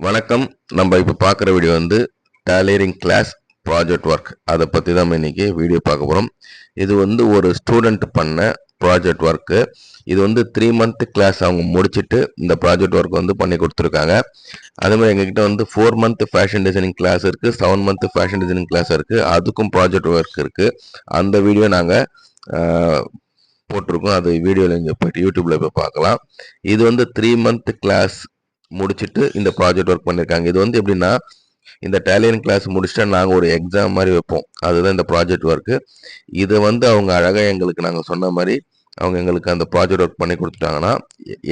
வணக்கம். நம்ம இப்போ பார்க்குற வீடியோ வந்து டேலரிங் கிளாஸ் ப்ராஜெக்ட் ஒர்க் அதை பற்றி தான் இன்றைக்கி வீடியோ பார்க்க போகிறோம் இது வந்து ஒரு ஸ்டூடெண்ட் பண்ண ப்ராஜெக்ட் ஒர்க்கு இது வந்து த்ரீ மந்த் கிளாஸ் அவங்க முடிச்சுட்டு இந்த ப்ராஜெக்ட் ஒர்க் வந்து பண்ணி கொடுத்துருக்காங்க. அதே மாதிரி எங்ககிட்ட வந்து four month fashion designing class இருக்குது seven month fashion designing class இருக்குது அதுக்கும் ப்ராஜெக்ட் ஒர்க் இருக்குது அந்த வீடியோ நாங்கள் போட்டிருக்கோம். அது வீடியோவில் இங்கே போயிட்டு யூடியூப்பில் போய் பார்க்கலாம். இது வந்து த்ரீ மந்த் கிளாஸ் முடிச்சுட்டு இந்த ப்ராஜெக்ட் ஒர்க் பண்ணியிருக்காங்க இது வந்து எப்படின்னா இந்த டேலியன் கிளாஸ் முடிச்சுட்டா நாங்கள் ஒரு எக்ஸாம் மாதிரி வைப்போம். அதுதான் இந்த ப்ராஜெக்ட் ஒர்க்கு இதை வந்து அவங்க அழகாக எங்களுக்கு நாங்கள் சொன்ன மாதிரி அவங்க எங்களுக்கு அந்த ப்ராஜெக்ட் ஒர்க் பண்ணி கொடுத்துட்டாங்கன்னா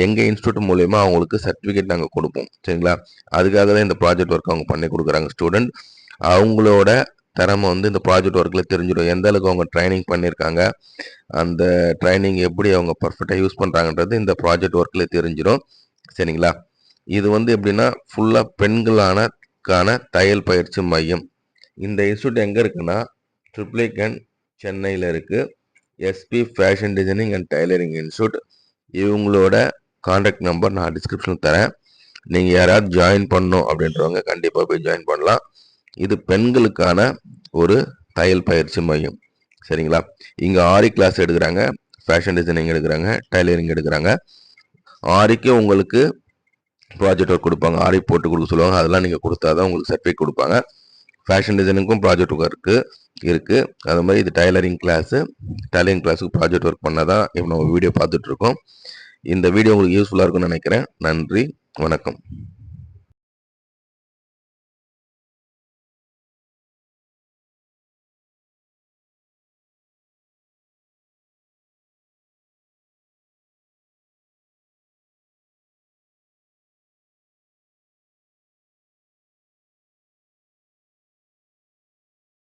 எங்கள் இன்ஸ்டியூட் மூலயமா அவங்களுக்கு சர்டிஃபிகேட் நாங்கள் கொடுப்போம். சரிங்களா? அதுக்காக தான் இந்த ப்ராஜெக்ட் ஒர்க் அவங்க பண்ணி கொடுக்குறாங்க ஸ்டூடெண்ட் அவங்களோட திறமை வந்து இந்த ப்ராஜெக்ட் ஒர்க்கில் தெரிஞ்சிடும். எந்த அளவுக்கு அவங்க ட்ரைனிங் பண்ணியிருக்காங்க அந்த ட்ரைனிங் எப்படி அவங்க பர்ஃபெக்டாக யூஸ் பண்ணுறாங்கன்றது இந்த ப்ராஜெக்ட் ஒர்க்கில் தெரிஞ்சிடும். சரிங்களா? இது வந்து எப்படின்னா ஃபுல்லாக பெண்களானக்கான தையல் பயிற்சி மையம். இந்த இன்ஸ்டியூட் எங்கே இருக்குன்னா ட்ரிப்ளிகன் சென்னையில் இருக்குது SP fashion designing and tailoring institute இவங்களோட காண்டாக்ட் நம்பர் நான் டிஸ்கிரிப்ஷனில் தரேன். நீங்கள் யாராவது ஜாயின் பண்ணணும் அப்படின்றவங்க கண்டிப்பாக போய் ஜாயின் பண்ணலாம். இது பெண்களுக்கான ஒரு தையல் பயிற்சி மையம். சரிங்களா? இங்கே ஆரி கிளாஸ் எடுக்கிறாங்க ஃபேஷன் டிசைனிங் எடுக்கிறாங்க டைலரிங் எடுக்கிறாங்க. ஆரிக்கு உங்களுக்கு ப்ராஜெக்ட் ஒர்க் கொடுப்பாங்க ஆரி போட்டு கொடுக்க சொல்லுவாங்க. அதெல்லாம் நீங்கள் கொடுத்தா தான் உங்களுக்கு சர்டிஃபிகேட் கொடுப்பாங்க. ஃபேஷன் டிசைனிங்க்கும் ப்ராஜெக்ட் ஒர்க்கு இருக்குது அது மாதிரி இது டைலரிங் கிளாஸு டைலரிங் கிளாஸுக்கு ப்ராஜெக்ட் ஒர்க் பண்ணால் தான் இப்போ நம்ம வீடியோ பார்த்துட்ருக்கோம் இந்த வீடியோ உங்களுக்கு யூஸ்ஃபுல்லாக இருக்கும்னு நினைக்கிறேன். நன்றி வணக்கம்.